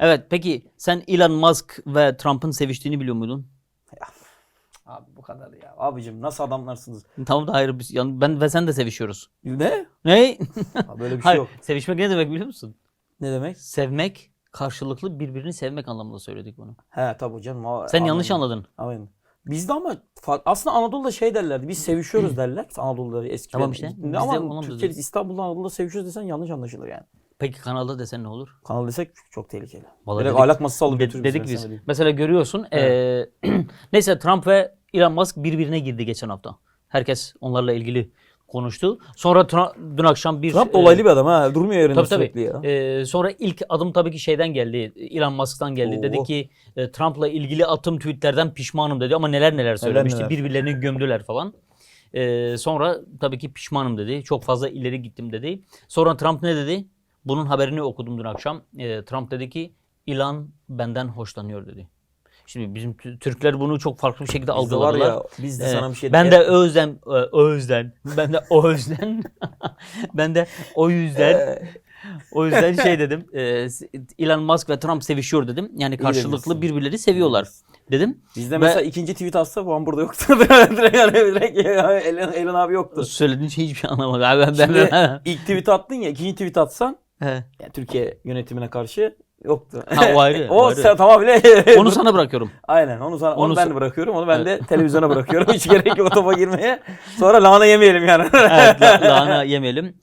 Evet peki sen Elon Musk ve Trump'ın seviştiğini biliyor muydun? Abi bu kadar ya. Abicim nasıl adamlarsınız? Tamam da hayır biz, yani ben ve sen de sevişiyoruz. Ne? Ne? Ha, Böyle bir şey hayır, yok. sevişmek ne demek biliyor musun? Ne demek? Sevmek, karşılıklı birbirini sevmek anlamında söyledik bunu. He tabii canım. o- Sen yanlış anladım. anladın. Aynen. Bizde ama aslında Anadolu'da şey derlerdi. Biz sevişiyoruz derler. Anadolu'da eskiden. Tamam işte, Ama dedik. İstanbul'da Anadolu'da sevişiyoruz desen yanlış anlaşılır yani. Peki kanalda desen ne olur? Kanal desek çok tehlikeli. Vallahi Direkt dedik- ahlak masası alıp De- götürür dedik biz. diyeyim. Mesela görüyorsun. eee, neyse Trump ve Elon Musk birbirine girdi geçen hafta. Herkes onlarla ilgili konuştu. Sonra Tra- dün akşam bir Trump eee, dolaylı bir adam ha. Durmuyor yerinde Tabii tabii. sürekli ya. Eee, sonra ilk adım tabii ki şeyden geldi. Elon Musk'tan geldi. Oo. Dedi ki e, Trump'la ilgili attığım tweetlerden pişmanım dedi ama neler neler söylemişti. neler. Birbirlerini gömdüler falan. Eee, sonra tabii ki pişmanım dedi. Çok fazla ileri gittim dedi. Sonra Trump ne dedi? Bunun haberini okudum dün akşam. Eee, Trump dedi ki Elon benden hoşlanıyor dedi. Şimdi bizim Tü- Türkler bunu çok farklı bir şekilde var algıladılar. ya biz de Ee, sana bir şey ben de özlem e, özden ben de o özden ben de o yüzden o yüzden şey dedim e, Elon Musk ve Trump sevişiyor dedim yani karşılıklı birbirleri seviyorlar dedim Bizde Ve- mesela ikinci tweet atsa bu an burada yoktu. direkt yani direkt Elon, Elon abi yoktu. söylediğin şey hiçbir şey anlamadım abi ben, Şimdi ben ilk tweet attın ya ikinci tweet atsan He. yani Türkiye yönetimine karşı yoktu. Ha, o ayrı, o o ayrı. sen tamamıyla onu sana bırakıyorum Aynen onu sana onu, Onu ben de bırakıyorum. Onu ben de televizyona bırakıyorum. Hiç gerek yok o topa girmeye. Sonra lahana yemeyelim yani. evet la- lahana yemeyelim